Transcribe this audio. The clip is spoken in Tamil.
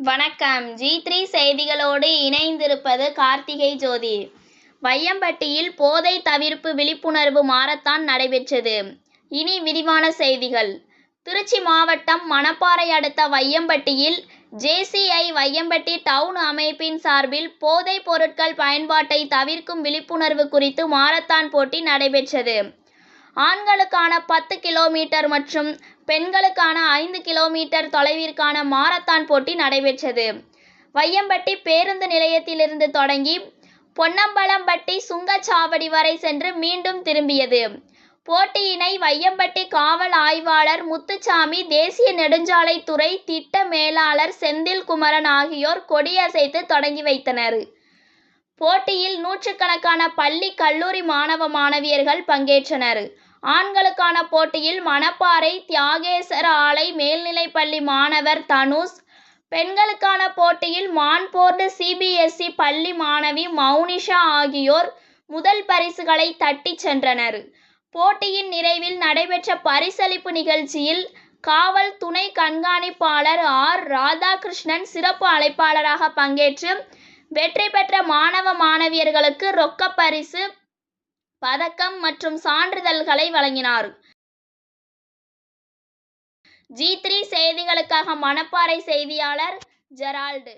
வணக்கம். ஜி த்ரீ செய்திகளோடு இணைந்திருப்பது கார்த்திகை ஜோதி. வையம்பட்டியில் போதை தவிர்ப்பு விழிப்புணர்வு மாரத்தான் நடைபெற்றது. இனி விரிவான செய்திகள். திருச்சி மாவட்டம் மணப்பாறை அடுத்த வையம்பட்டியில் ஜேசிஐ வையம்பட்டி டவுன் அமைப்பின் சார்பில் போதைப் பொருட்கள் பயன்பாட்டை தவிர்க்கும் விழிப்புணர்வு குறித்து மாரத்தான் போட்டி நடைபெற்றது. ஆண்களுக்கான பத்து கிலோமீட்டர் மற்றும் பெண்களுக்கான ஐந்து கிலோமீட்டர் தொலைவிற்கான மாரத்தான் போட்டி நடைபெற்றது. வையம்பட்டி பேருந்து நிலையத்திலிருந்து தொடங்கி பொன்னம்பலம்பட்டி சுங்கச்சாவடி வரை சென்று மீண்டும் திரும்பியது. போட்டியினை வையம்பட்டி காவல் ஆய்வாளர் முத்துச்சாமி தேசிய நெடுஞ்சாலைத்துறை திட்ட மேலாளர் செந்தில் குமரன் ஆகியோர் கொடியசைத்து தொடங்கி வைத்தனர். போட்டியில் நூற்றுக்கணக்கான பள்ளி கல்லூரி மாணவ மாணவியர்கள் பங்கேற்றனர். ஆண்களுக்கான போட்டியில் மணப்பாறை தியாகேசர் ஆலை மேல்நிலைப்பள்ளி மாணவர் தனுஷ். பெண்களுக்கான போட்டியில் மான்போர்டு சிபிஎஸ்இ பள்ளி மாணவி மௌனிஷா ஆகியோர் முதல் பரிசுகளை தட்டிச் சென்றனர். போட்டியின் நிறைவில் நடைபெற்ற பரிசளிப்பு நிகழ்ச்சியில் காவல் துணை கண்காணிப்பாளர் ஆர். ராதாகிருஷ்ணன் சிறப்பு அழைப்பாளராக பங்கேற்று வெற்றி பெற்ற மாணவ மாணவியர்களுக்கு ரொக்கப் பரிசு பதக்கம் மற்றும் சான்றிதழ்களை வழங்கினார். ஜி த்ரீ செய்திகளுக்காக மணப்பாறை செய்தியாளர் ஜெரால்டு.